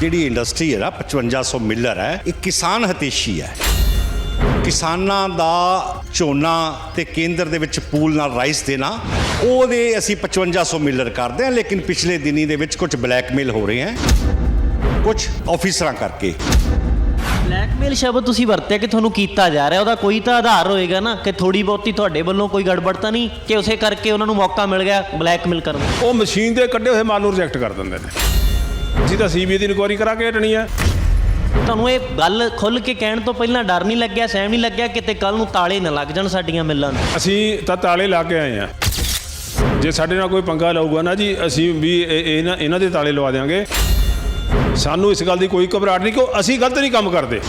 ਜਿਹੜੀ ਇੰਡਸਟਰੀ ਹੈ ਨਾ 5500 ਮਿਲਰ ਹੈ ਇਹ ਕਿਸਾਨ ਹਤੇਸ਼ੀ ਹੈ। ਕਿਸਾਨਾਂ ਦਾ ਝੋਨਾ ਤੇ ਕੇਂਦਰ ਦੇ ਵਿੱਚ ਪੂਲ ਨਾਲ ਰਾਈਸ ਦੇਣਾ ਉਹਦੇ ਅਸੀਂ 5500 ਮਿਲਰ ਕਰਦੇ ਹਾਂ ਲੇਕਿਨ ਪਿਛਲੇ ਦਿਨੀ ਦੇ ਵਿੱਚ ਕੁਝ ਬਲੈਕਮੇਲ ਹੋ ਰਹੇ ਹੈ। ਕੁਝ ਆਫੀਸਰਾਂ ਕਰਕੇ। ਬਲੈਕਮੇਲ ਸ਼ਬਦ ਤੁਸੀਂ ਵਰਤਿਆ ਕਿ ਤੁਹਾਨੂੰ ਕੀਤਾ ਜਾ ਰਿਹਾ ਉਹਦਾ ਕੋਈ ਤਾਂ ਆਧਾਰ ਹੋਏਗਾ ਨਾ ਕਿ ਥੋੜੀ ਬਹੁਤੀ ਤੁਹਾਡੇ ਵੱਲੋਂ ਕੋਈ ਗੜਬੜ ਤਾਂ ਨਹੀਂ ਕਿ ਉਸੇ ਕਰਕੇ ਉਹਨਾਂ ਨੂੰ ਮੌਕਾ ਮਿਲ ਗਿਆ ਬਲੈਕਮੇਲ ਕਰਨ ਦਾ? ਉਹ ਮਸ਼ੀਨ ਦੇ ਕੱਢੇ ਹੋਏ ਮਾਲ ਨੂੰ ਰਿਜੈਕਟ ਕਰ ਦਿੰਦੇ ਨੇ। ਅਸੀਂ ਤਾਂ ਸੀਬੀਆਈ ਦੀ ਇਨਕੁਆਇਰੀ ਕਰਾ ਕੇ ਹਟਣੀ ਹੈ ਤੁਹਾਨੂੰ ਇਹ ਗੱਲ ਖੁੱਲ ਕੇ ਕਹਿਣ ਤੋਂ ਪਹਿਲਾਂ ਡਰ ਨਹੀਂ ਲੱਗਿਆ ਸਹਿਮ ਨਹੀਂ ਲੱਗਿਆ ਕਿਤੇ ਕੱਲ ਨੂੰ ਤਾਲੇ ਨਾ ਲੱਗ ਜਾਣ ਸਾਡੀਆਂ ਮਿੱਲਾਂ ਨੂੰ? ਅਸੀਂ ਤਾਂ ਤਾਲੇ ਲਾ ਕੇ ਆਏ ਆ। ਜੇ ਸਾਡੇ ਨਾਲ ਕੋਈ ਪੰਗਾ ਲਊਗਾ ਨਾ ਜੀ ਅਸੀਂ ਵੀ ਇਹ- ਇਹਨਾਂ ਇਹਨਾਂ ਦੇ ਤਾਲੇ ਲਵਾ ਦੇਵਾਂਗੇ ਸਾਨੂੰ ਇਸ ਗੱਲ ਦੀ ਕੋਈ ਘਬਰਾਹਟ ਨਹੀਂ ਕਿਉਂ ਅਸੀਂ ਗਲਤ ਨਹੀਂ ਕੰਮ ਕਰਦੇ।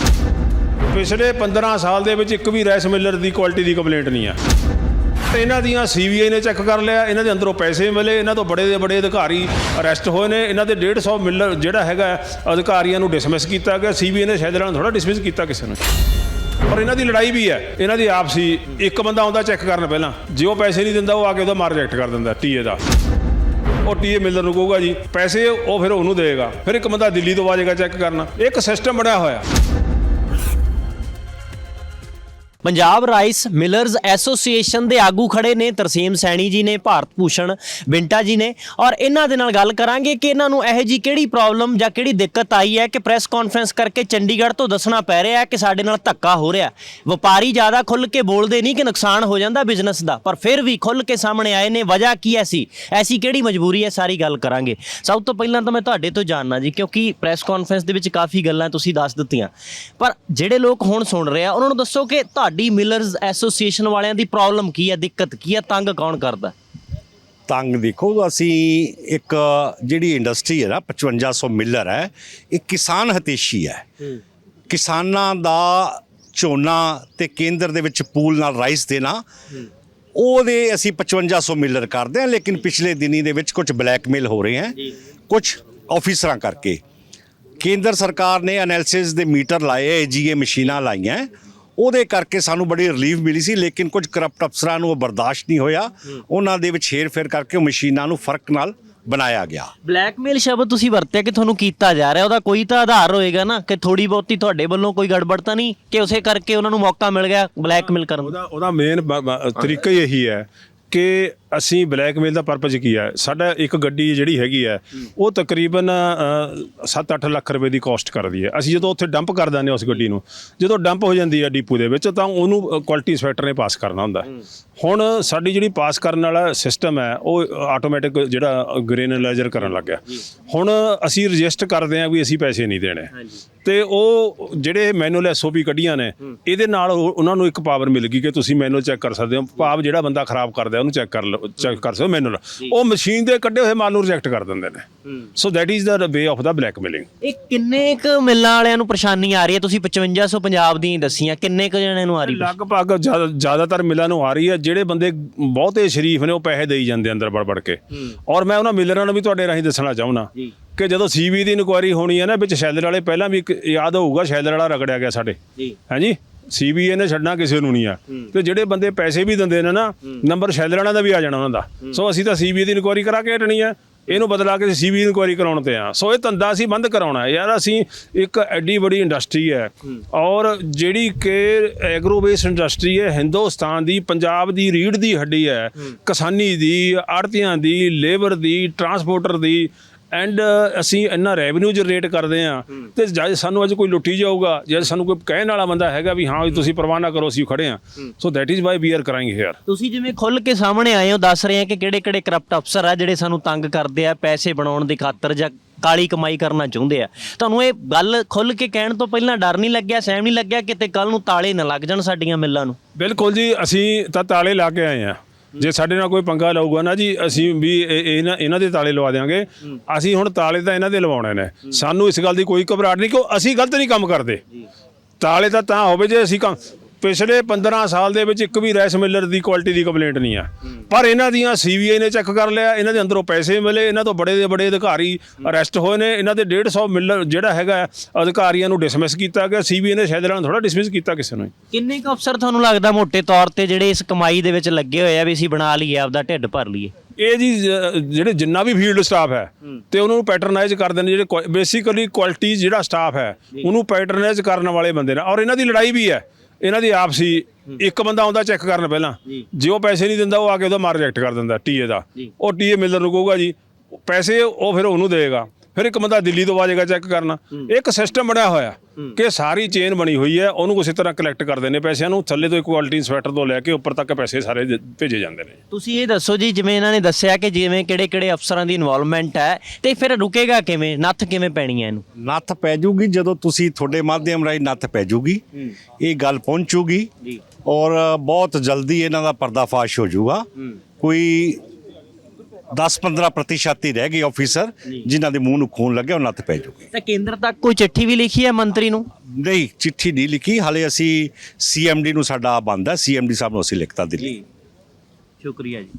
ਪਿਛਲੇ 15 ਸਾਲ ਦੇ ਵਿੱਚ ਇੱਕ ਵੀ ਰੈਸ ਮਿਲਰ ਦੀ ਕੁਆਲਿਟੀ ਦੀ ਕੰਪਲੇਂਟ ਨਹੀਂ ਆ। ਇਹਨਾਂ ਦੀਆਂ ਸੀਬੀਆਈ ਨੇ ਚੈੱਕ ਕਰ ਲਿਆ, ਇਹਨਾਂ ਦੇ ਅੰਦਰੋਂ ਪੈਸੇ ਮਿਲੇ, ਇਹਨਾਂ ਤੋਂ ਬੜੇ ਦੇ ਬੜੇ ਅਧਿਕਾਰੀ ਅਰੈਸਟ ਹੋਏ ਨੇ, ਇਹਨਾਂ ਦੇ 150 ਮਿਲਰ ਜਿਹੜਾ ਹੈਗਾ ਅਧਿਕਾਰੀਆਂ ਨੂੰ ਡਿਸਮਿਸ ਕੀਤਾ ਗਿਆ ਸੀਬੀਆਈ ਨੇ ਸ਼ਾਇਦ ਇਹਨਾਂ ਨੂੰ ਥੋੜਾ ਡਿਸਮਿਸ ਕੀਤਾ ਕਿਸੇ ਨੂੰ। ਪਰ ਇਹਨਾਂ ਦੀ ਲੜਾਈ ਵੀ ਹੈ, ਇਹਨਾਂ ਦੀ ਆਪਸੀ ਇੱਕ ਬੰਦਾ ਆਉਂਦਾ ਚੈੱਕ ਕਰਨ ਪਹਿਲਾਂ, ਜੇ ਉਹ ਪੈਸੇ ਨਹੀਂ ਦਿੰਦਾ, ਉਹ ਆ ਕੇ ਉਹਦਾ ਮਾਰ ਰਿਜੈਕਟ ਕਰ ਦਿੰਦਾ ਟੀਏ ਦਾ। ਉਹ ਟੀਏ ਮਿਲਰ ਨੂੰ ਕਹੂਗਾ ਜੀ, ਪੈਸੇ ਉਹ ਫਿਰ ਉਹਨੂੰ ਦੇਗਾ ਫਿਰ ਇੱਕ ਬੰਦਾ ਦਿੱਲੀ ਤੋਂ ਆਜੇਗਾ ਚੈੱਕ ਕਰਨਾ। ਇੱਕ ਸਿਸਟਮ ਬਣਿਆ ਹੋਇਆ। ਪੰਜਾਬ ਰਾਈਸ ਮਿਲਰਸ ਐਸੋਸੀਏਸ਼ਨ ਦੇ ਆਗੂ ਖੜੇ ਨੇ, ਤਰਸੀਮ ਸੈਣੀ ਜੀ ਨੇ, ਭਾਰਤ ਭੂਸ਼ਣ ਬਿੰਟਾ ਜੀ ਨੇ ਔਰ ਇਹਨਾਂ ਦੇ ਨਾਲ ਗੱਲ ਕਰਾਂਗੇ ਕਿ ਇਹਨਾਂ ਨੂੰ ਇਹੋ ਜੀ ਕਿਹੜੀ ਪ੍ਰੋਬਲਮ ਜਾਂ ਕਿਹੜੀ ਦਿੱਕਤ ਆਈ ਹੈ ਕਿ ਪ੍ਰੈਸ ਕਾਨਫਰੰਸ ਕਰਕੇ ਚੰਡੀਗੜ੍ਹ ਤੋਂ ਦੱਸਣਾ ਪੈ ਰਿਹਾ ਹੈ ਕਿ ਸਾਡੇ ਨਾਲ ਧੱਕਾ ਹੋ ਰਿਹਾ ਵਪਾਰੀ ਜ਼ਿਆਦਾ ਖੁੱਲ ਕੇ ਬੋਲਦੇ ਨਹੀਂ ਕਿ ਨੁਕਸਾਨ ਹੋ ਜਾਂਦਾ ਬਿਜ਼ਨਸ ਦਾ, ਪਰ ਫਿਰ ਵੀ ਖੁੱਲ ਕੇ ਸਾਹਮਣੇ ਆਏ ਨੇ, ਵਜ੍ਹਾ ਕੀ ਐਸੀ ਐਸੀ ਕਿਹੜੀ ਮਜਬੂਰੀ ਹੈ? ਸਾਰੀ ਗੱਲ ਕਰਾਂਗੇ। ਸਭ ਤੋਂ ਪਹਿਲਾਂ ਤਾਂ ਮੈਂ ਤੁਹਾਡੇ ਤੋਂ ਜਾਣਨਾ ਜੀ, ਕਿਉਂਕਿ ਪ੍ਰੈਸ ਕਾਨਫਰੰਸ ਦੇ ਵਿੱਚ ਕਾਫੀ ਗੱਲਾਂ ਤੁਸੀਂ ਦੱਸ ਦਿੱਤੀਆਂ। ਪਰ ਜਿਹੜੇ ਲੋਕ ਹੁਣ ਸੁਣ ਰਹੇ ਆ, ਉਹਨਾਂ ਨੂੰ ਦੱਸੋ ਕਿ ਤੁਹਾਡੀ ਮਿਲਰਸ ਐਸੋਸੀਏਸ਼ਨ ਵਾਲਿਆਂ ਦੀ ਪ੍ਰੋਬਲਮ ਕੀ ਹੈ ਦਿੱਕਤ ਕੀ ਹੈ ਤੰਗ ਕੌਣ ਕਰਦਾ? ਤੰਗ ਦੇਖੋ ਅਸੀਂ ਇੱਕ ਜਿਹੜੀ ਇੰਡਸਟਰੀ ਹੈ ਨਾ 5500 ਮਿਲਰ ਹੈ ਇਹ ਕਿਸਾਨ ਹਤੇਸ਼ੀ ਹੈ। ਕਿਸਾਨਾਂ ਦਾ ਝੋਨਾ ਤੇ ਕੇਂਦਰ ਦੇ ਵਿੱਚ ਪੂਲ ਨਾਲ ਰਾਈਸ ਦੇਣਾ ਉਹਦੇ ਅਸੀਂ 5500 ਮਿਲਰ ਕਰਦੇ ਹਾਂ ਲੇਕਿਨ ਪਿਛਲੇ ਦਿਨੀ ਦੇ ਵਿੱਚ ਕੁਝ ਬਲੈਕਮੇਲ ਹੋ ਰਹੇ ਹੈ। ਕੁਝ ਆਫੀਸਰਾਂ ਕਰਕੇ। ਕੇਂਦਰ ਸਰਕਾਰ ਨੇ ਐਨਾਲਿਸਿਸ ਦੇ ਮੀਟਰ ਲਾਏ ਜੀਏ ਮਸ਼ੀਨਾਂ ਲਾਈਆਂ ਉਹਦੇ ਕਰਕੇ ਸਾਨੂੰ ਬੜੀ ਰਿਲੀਫ ਮਿਲੀ ਸੀ ਲੇਕਿਨ ਕੁਝ ਕਰਪਟ ਅਫਸਰਾਂ ਨੂੰ ਉਹ ਬਰਦਾਸ਼ਤ ਨਹੀਂ ਹੋਇਆ। ਉਹਨਾਂ ਦੇ ਵਿੱਚ ਹੇਰ-ਫੇਰ ਕਰਕੇ ਉਹ ਮਸ਼ੀਨਾਂ ਨੂੰ ਫ਼ਰਕ ਨਾਲ ਬਣਾਇਆ ਗਿਆ। ਬਲੈਕਮੇਲ ਸ਼ਬਦ ਤੁਸੀਂ ਵਰਤਿਆ ਕਿ ਤੁਹਾਨੂੰ ਕੀਤਾ ਜਾ ਰਿਹਾ ਉਹਦਾ ਕੋਈ ਤਾਂ ਆਧਾਰ ਹੋਏਗਾ ਨਾ ਕਿ ਥੋੜੀ ਬਹੁਤੀ ਤੁਹਾਡੇ ਵੱਲੋਂ ਕੋਈ ਗੜਬੜ ਤਾਂ ਨਹੀਂ ਕਿ ਉਸੇ ਕਰਕੇ ਉਹਨਾਂ ਨੂੰ ਮੌਕਾ ਮਿਲ ਗਿਆ ਬਲੈਕਮੇਲ ਕਰਨ ਦਾ? ਉਹਦਾ ਉਹਦਾ ਮੇਨ ਤਰੀਕਾ ਹੀ ਇਹੀ ਹੈ ਕਿ ਅਸੀਂ ਬਲੈਕਮੇਲ ਦਾ ਪਰਪਸ ਕੀ ਹੈ? ਸਾਡਾ ਇੱਕ ਗੱਡੀ ਜਿਹੜੀ ਹੈਗੀ ਹੈ ਉਹ ਤਕਰੀਬਨ 7-8 ਲੱਖ ਰੁਪਏ ਦੀ ਕਾਸਟ ਕਰਦੀ ਹੈ। ਅਸੀਂ ਜਦੋਂ ਉੱਥੇ ਡੰਪ ਕਰ ਦਿੰਦੇ ਹਾਂ ਉਸ ਗੱਡੀ ਨੂੰ ਜਦੋਂ ਡੰਪ ਹੋ ਜਾਂਦੀ ਹੈ ਡੀਪੂ ਦੇ ਵਿੱਚ ਤਾਂ ਉਹਨੂੰ ਕੁਆਲਿਟੀ ਇੰਸਪੈਕਟਰ ਨੇ ਪਾਸ ਕਰਨਾ ਹੁੰਦਾ। ਹੁਣ ਸਾਡੀ ਜਿਹੜੀ ਪਾਸ ਕਰਨ ਵਾਲਾ ਸਿਸਟਮ ਹੈ ਉਹ ਆਟੋਮੈਟਿਕ ਜਿਹੜਾ ਗ੍ਰੇਨਲਾਈਜ਼ਰ ਕਰਨ ਲੱਗ ਗਿਆ। ਹੁਣ ਅਸੀਂ ਰਜਿਸਟ ਕਰਦੇ ਹਾਂ ਵੀ ਅਸੀਂ ਪੈਸੇ ਨਹੀਂ ਦੇਣੇ। ਤੇ ਉਹ ਜਿਹੜੇ ਮੈਨੂਅਲ ਐਸਓਪੀ ਕੱਢੀਆਂ ਨੇ ਇਹਦੇ ਨਾਲ ਉਹ- ਉਹਨਾਂ ਨੂੰ ਇੱਕ ਪਾਵਰ ਮਿਲ ਗਈ ਕਿ ਤੁਸੀਂ ਮੈਨੂਅਲ ਚੈੱਕ ਕਰ ਸਕਦੇ ਹੋ। ਭਾਵ ਜਿਹੜਾ ਬੰਦਾ ਖਰਾਬ ਕਰਦਾ ਉਹਨੂੰ ਚੈੱਕ ਕਰ ਲਓ। ਚੈੱਕ ਕਰ ਸਕਦੇ ਮੈਨੂਅਲ ਉਹ ਮਸ਼ੀਨ ਦੇ ਕੱਢੇ ਹੋਏ ਮਾਲ ਨੂੰ ਰਿਜੈਕਟ ਕਰ ਦਿੰਦੇ ਨੇ। So that is the way of the blackmailing ਇਹ ਕਿੰਨੇ ਕੁ ਮਿੱਲਾਂ ਵਾਲਿਆਂ ਨੂੰ ਪਰੇਸ਼ਾਨੀ ਆ ਰਹੀ ਹੈ? ਤੁਸੀਂ 5500 ਪੰਜਾਬ ਹੀ ਦੱਸੀਆਂ ਕਿੰਨੇ ਕੁ ਜਣਿਆਂ ਨੂੰ ਆ ਰਹੀ ਹੈ? ਲਗਭਗ ਜ਼ਿਆਦਾ- ਜ਼ਿਆਦਾਤਰ ਮਿਲਾਂ ਨੂੰ ਆ ਰਹੀ ਹੈ। ਜਿਹੜੇ ਬੰਦੇ ਬਹੁਤੇ ਸ਼ਰੀਫ ਨੇ ਉਹ ਪੈਸੇ ਦੇਈ ਜਾਂਦੇ ਅੰਦਰ ਵੜ ਵੜ ਕੇ ਔਰ ਮੈਂ ਉਹਨਾਂ ਮਿਲਰਾਂ ਨੂੰ ਵੀ ਤੁਹਾਡੇ ਰਾਹੀਂ ਦੱਸਣਾ ਚਾਹੁੰਦਾ। ਕਿ ਜਦੋਂ ਸੀਬੀ ਦੀ ਇਨਕੁਆਇਰੀ ਹੋਣੀ ਹੈ ਨਾ ਵਿੱਚ ਸ਼ੈਲਰ ਵਾਲੇ ਪਹਿਲਾਂ ਵੀ ਇੱਕ ਯਾਦ ਹੋਊਗਾ ਸ਼ੈਲਰ ਵਾਲਾ ਰਗੜਿਆ ਗਿਆ ਸਾਡੇ। ਜੀ। ਹਾਂਜੀ ਸੀਬੀਏ ਨੇ ਛੱਡਣਾ ਕਿਸੇ ਨੂੰ ਨਹੀਂ ਆ। ਤੇ ਜਿਹੜੇ ਬੰਦੇ ਪੈਸੇ ਵੀ ਦਿੰਦੇ ਨੇ ਨਾ ਨੰਬਰ ਸ਼ੈਲਰ ਵਾਲਿਆਂ ਦਾ ਵੀ ਆ ਜਾਣਾ ਉਹਨਾਂ ਦਾ। ਸੋ ਅਸੀਂ ਤਾਂ ਸੀਬੀਏ ਦੀ ਇਨਕੁਆਇਰੀ ਕਰਾ ਕੇ ਹਟਣੀ ਆ। ਇਹਨੂੰ ਬਦਲਾ ਕੇ ਸੀਬੀਏ ਇਨਕੁਆਇਰੀ ਕਰਾਉਣ ਤੇ ਆ। ਸੋ ਇਹ ਧੰਦਾ ਅਸੀਂ ਬੰਦ ਕਰਾਉਣਾ ਯਾਰ ਅਸੀਂ ਇੱਕ ਐਡੀ ਬੜੀ ਇੰਡਸਟਰੀ ਹੈ ਔਰ ਜਿਹੜੀ ਕਿ ਐਗਰੋ ਬੇਸ ਇੰਡਸਟਰੀ ਹੈ ਹਿੰਦੁਸਤਾਨ ਦੀ ਪੰਜਾਬ ਦੀ ਰੀੜ ਦੀ ਹੱਡੀ ਹੈ ਕਿਸਾਨੀ ਦੀ ਆੜਤੀਆਂ ਦੀ ਲੇਬਰ ਦੀ ਟਰਾਂਸਪੋਰਟਰ ਦੀ ਐਂਡ ਅਸੀਂ ਇੰਨਾ ਰੈਵਨਿਊ ਜਨਰੇਟ ਕਰਦੇ ਆ ਤੇ ਜਦ ਸਾਨੂੰ ਅੱਜ ਕੋਈ ਲੁੱਟੀ ਜਾਊਗਾ ਜੇ ਸਾਨੂੰ ਕੋਈ ਕਹਿਣ ਵਾਲਾ ਬੰਦਾ ਹੈਗਾ ਵੀ ਹਾਂ ਤੁਸੀਂ ਪਰਵਾਹ ਨਾ ਕਰੋ ਅਸੀਂ ਖੜੇ ਆ so that is why we are crying here ਤੁਸੀਂ ਜਿਵੇਂ ਖੁੱਲ ਕੇ ਸਾਹਮਣੇ ਆਏ ਹੋ ਦੱਸ ਰਹੇ ਆ ਕਿ ਕਿਹੜੇ ਕਿਹੜੇ ਕਰਪਟ ਅਫਸਰ ਆ ਜਿਹੜੇ ਸਾਨੂੰ ਤੰਗ ਕਰਦੇ ਆ ਪੈਸੇ ਬਣਾਉਣ ਦੀ ਖਾਤਰ ਜਾਂ ਕਾਲੀ ਕਮਾਈ ਕਰਨਾ ਚਾਹੁੰਦੇ ਆ। ਤੁਹਾਨੂੰ ਇਹ ਗੱਲ ਖੁੱਲ ਕੇ ਕਹਿਣ ਤੋਂ ਪਹਿਲਾਂ ਡਰ ਨਹੀਂ ਲੱਗਿਆ ਸਹਿਮ ਨਹੀਂ ਲੱਗਿਆ ਕਿਤੇ ਕੱਲ ਨੂੰ ਤਾਲੇ ਨਾ ਲੱਗ ਜਾਣ ਸਾਡੀਆਂ ਮਿੱਲਾਂ ਨੂੰ? ਬਿਲਕੁਲ ਜੀ ਅਸੀਂ ਤਾਂ ਤਾਲੇ ਲਾ ਕੇ ਆਏ ਆ ਜੇ ਸਾਡੇ ਨਾਲ ਕੋਈ ਪੰਗਾ ਲਊਗਾ ਨਾ ਜੀ ਅਸੀਂ ਵੀ ਇਹ- ਇਹ- ਇਹਨਾਂ ਇਹਨਾਂ ਦੇ ਤਾਲੇ ਲਵਾ ਦੇਵਾਂਗੇ ਅਸੀਂ ਹੁਣ ਤਾਲੇ ਤਾਂ ਇਹਨਾਂ ਦੇ ਲਵਾਉਣੇ ਨੇ। ਸਾਨੂੰ ਇਸ ਗੱਲ ਦੀ ਕੋਈ ਘਬਰਾਹਟ ਨਹੀਂ ਕਿਉਂ? ਅਸੀਂ ਗਲਤ ਨਹੀਂ ਕੰਮ ਕਰਦੇ। ਤਾਲੇ ਤਾਂ ਤਾਂ ਹੋਵੇ ਜੇ ਅਸੀਂ ਕੰਮ ਪਿਛਲੇ 15 ਸਾਲ ਦੇ ਵਿੱਚ ਇੱਕ ਵੀ ਰੈਸ ਮਿਲਰ ਦੀ ਕੁਆਲਿਟੀ ਦੀ ਕੰਪਲੇਂਟ ਨਹੀਂ ਆ। ਪਰ ਇਹਨਾਂ ਦੀਆਂ ਸੀਬੀਆਈ ਨੇ ਚੈੱਕ ਕਰ ਲਿਆ ਇਹਨਾਂ ਦੇ ਅੰਦਰੋਂ ਪੈਸੇ ਮਿਲੇ ਇਹਨਾਂ ਤੋਂ ਬੜੇ ਦੇ ਬੜੇ ਅਧਿਕਾਰੀ ਅਰੈਸਟ ਹੋਏ ਨੇ ਇਹਨਾਂ ਦੇ 150 ਮਿਲਰ ਜਿਹੜਾ ਹੈਗਾ ਅਧਿਕਾਰੀਆਂ ਨੂੰ ਡਿਸਮਿਸ ਕੀਤਾ ਗਿਆ ਸੀਬੀਆਈ ਨੇ ਸ਼ਾਇਦ ਇਹਨਾਂ ਨੂੰ ਥੋੜਾ ਡਿਸਮਿਸ ਕੀਤਾ ਕਿਸੇ ਨੂੰ ਕਿੰਨੇ ਕੁ ਅਫਸਰ ਤੁਹਾਨੂੰ ਲੱਗਦਾ ਮੋٹے ਤੌਰ ਤੇ ਜਿਹੜੇ ਇਸ ਕਮਾਈ ਦੇ ਵਿੱਚ ਲੱਗੇ ਹੋਏ ਆ ਵੀ ਅਸੀਂ ਬਣਾ ਲਈਏ ਆਪਦਾ ਢਿੱਡ ਭਰ ਲਈਏ? ਇਹ ਜੀ ਜਿਹੜੇ ਜਿੰਨਾ ਵੀ ਫੀਲਡ ਸਟਾਫ ਹੈ ਤੇ ਉਹਨਾਂ ਨੂੰ ਪੈਟਰਨਾਈਜ਼ ਕਰਦੇ ਨੇ ਜਿਹੜੇ ਬੇਸਿਕਲੀ ਕੁਆਲਿਟੀ ਜਿਹੜਾ ਸਟਾਫ ਹੈ ਉਹਨੂੰ ਪੈਟਰਨਾਈਜ਼ ਕਰਨ ਵਾਲੇ ਬੰਦੇ ਨੇ। ਔਰ ਇਹਨਾਂ ਦੀ ਲੜਾਈ ਵੀ ਹੈ। ਇਹਨਾਂ ਦੀ ਆਪਸੀ ਇੱਕ ਬੰਦਾ ਆਉਂਦਾ ਚੈੱਕ ਕਰਨ ਪਹਿਲਾਂ। ਜੇ। ਉਹ ਪੈਸੇ ਨਹੀਂ ਦਿੰਦਾ ਉਹ ਆ ਕੇ ਉਹਦਾ ਮਾਰ ਰਿਜੈਕਟ ਕਰ ਦਿੰਦਾ ਟੀਏ ਦਾ। ਉਹ ਟੀਏ ਮਿਲਰ ਨੂੰ ਕਹੂਗਾ ਜੀ ਪੈਸੇ ਉਹ ਫਿਰ ਉਹਨੂੰ ਦੇਗਾ ਫਿਰ ਇੱਕ ਬੰਦਾ ਦਿੱਲੀ ਤੋਂ ਆਜੇਗਾ ਚੈੱਕ ਕਰਨ। ਇੱਕ ਸਿਸਟਮ ਬਣਿਆ ਹੋਇਆ ਕਿ ਸਾਰੀ ਚੇਨ ਬਣੀ ਹੋਈ ਹੈ ਉਹਨੂੰ ਉਸੇ ਤਰ੍ਹਾਂ ਕਲੈਕਟ ਕਰਦੇ ਨੇ ਪੈਸਿਆਂ ਨੂੰ ਥੱਲੇ ਤੋਂ ਕੁਆਲਿਟੀ ਇਨਸਪੈਕਟਰ ਤੋਂ ਲੈ ਕੇ ਉੱਪਰ ਤੱਕ ਪੈਸੇ ਸਾਰੇ ਭੇਜੇ ਜਾਂਦੇ ਨੇ। ਤੁਸੀਂ ਇਹ ਦੱਸੋ ਜੀ ਜਿਵੇਂ ਇਹਨਾਂ ਨੇ ਦੱਸਿਆ ਕਿ ਜਿਵੇਂ ਕਿਹੜੇ ਕਿਹੜੇ ਅਫਸਰਾਂ ਦੀ ਇਨਵੋਲਵਮੈਂਟ ਹੈ ਤੇ ਫਿਰ ਰੁਕੇਗਾ ਕਿਵੇਂ? ਨੱਥ ਕਿਵੇਂ ਪੈਣੀ ਹੈ ਇਹਨੂੰ? ਨੱਥ ਪੈ ਜੂਗੀ ਜਦੋਂ ਤੁਸੀਂ ਤੁਹਾਡੇ ਮਾਧਿਅਮ ਰਾਹੀਂ ਨੱਥ ਪੈ ਜੂਗੀ ਇਹ ਗੱਲ ਪਹੁੰਚੂਗੀ ਜੀ। ਔਰ ਬਹੁਤ ਜਲਦੀ ਇਹਨਾਂ ਦਾ ਪਰਦਾਫਾਸ਼ ਹੋ ਜਾਊਗਾ ਕੋਈ 10-15 ਪ੍ਰਤੀਸ਼ਤ ਹੀ ਰਹਿ ਗਏ ਆਫੀਸਰ ਜਿਨ੍ਹਾਂ ਦੇ ਮੂੰਹ ਨੂੰ ਖੂਨ ਲੱਗਿਆ ਉਹ ਨੱਥ ਪੈ ਜੂਗੀ ਤਾਂ ਕੇਂਦਰ ਤੱਕ ਕੋਈ ਚਿੱਠੀ ਵੀ ਲਿਖੀ ਹੈ ਮੰਤਰੀ ਨੂੰ? ਨਹੀਂ ਚਿੱਠੀ ਨਹੀਂ ਲਿਖੀ। ਹਾਲੇ ਅਸੀਂ ਸੀਐਮਡੀ ਨੂੰ ਸਾਡਾ ਬੰਦ ਹੈ। ਸੀਐਮਡੀ ਸਾਹਿਬ ਨੂੰ ਅਸੀਂ ਲਿਖਤਾ ਦਿੱਲੀ। ਸ਼ੁਕਰੀਆ ਜੀ।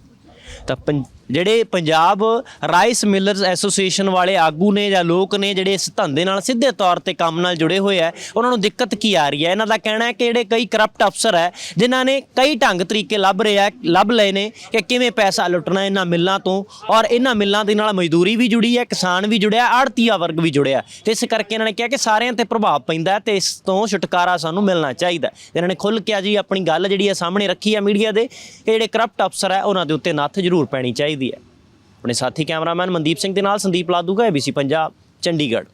ਤਾਂ ਪੰ- ਜਿਹੜੇ ਪੰਜਾਬ ਰਾਈਸ ਮਿਲਰਸ ਐਸੋਸੀਏਸ਼ਨ ਵਾਲੇ ਆਗੂ ਨੇ ਜਾਂ ਲੋਕ ਨੇ ਜਿਹੜੇ ਇਸ ਧੰਦੇ ਨਾਲ ਸਿੱਧੇ ਤੌਰ ਤੇ ਕੰਮ ਨਾਲ ਜੁੜੇ ਹੋਏ ਆ, ਉਹਨਾਂ ਨੂੰ ਦਿੱਕਤ ਕੀ ਆ ਰਹੀ ਹੈ ਇਹਨਾਂ ਦਾ ਕਹਿਣਾ ਹੈ ਕਿ ਜਿਹੜੇ ਕਈ ਕਰਪਟ ਅਫਸਰ ਹੈ, ਜਿਨ੍ਹਾਂ ਨੇ ਕਈ ਢੰਗ ਤਰੀਕੇ ਲੱਭ ਰਹੇ ਆ, ਲੱਭ ਲਏ ਨੇ ਕਿ ਕਿਵੇਂ ਪੈਸਾ ਲੁੱਟਣਾ ਇਹਨਾਂ ਮਿੱਲਾਂ ਤੋਂ ਔਰ ਇਹਨਾਂ ਮਿੱਲਾਂ ਦੇ ਨਾਲ ਮਜ਼ਦੂਰੀ ਵੀ ਜੁੜੀ ਹੈ, ਕਿਸਾਨ ਵੀ ਜੁੜਿਆ, ਆੜਤੀਆ ਵਰਗ ਵੀ ਜੁੜਿਆ ਤੇ ਇਸ ਕਰਕੇ ਇਹਨਾਂ ਨੇ ਕਿਹਾ ਕਿ ਸਾਰਿਆਂ ਤੇ ਪ੍ਰਭਾਵ ਪੈਂਦਾ ਹੈ ਤੇ ਇਸ ਤੋਂ ਛੁਟਕਾਰਾ ਸਾਨੂੰ ਮਿਲਣਾ ਚਾਹੀਦਾ ਹੈ। ਤੇ ਇਹਨਾਂ ਨੇ ਖੁੱਲ੍ਹ ਕੇ ਆ ਜੀ ਆਪਣੀ ਗੱਲ ਜਿਹੜੀ ਹੈ ਸਾਹਮਣੇ ਰੱਖੀ ਹੈ ਮੀਡੀਆ ਦੇ, ਕਿ ਜਿਹੜੇ ਕਰਪਟ ਅਫਸਰ ਹੈ, ਉਹਨਾਂ ਦੇ ਉੱਤੇ ਨੱਥ ਜ਼ਰੂਰ ਪੈਣੀ ਚਾਹੀਦੀ ਹੈ। ਆਪਣੇ ਸਾਥੀ ਕੈਮਰਾਮੈਨ ਮਨਦੀਪ ਸਿੰਘ ਦੇ ਨਾਲ ਸੰਦੀਪ ਲਾਦੂਗਾ ਏਬੀਸੀ ਪੰਜਾਬ, ਚੰਡੀਗੜ੍ਹ।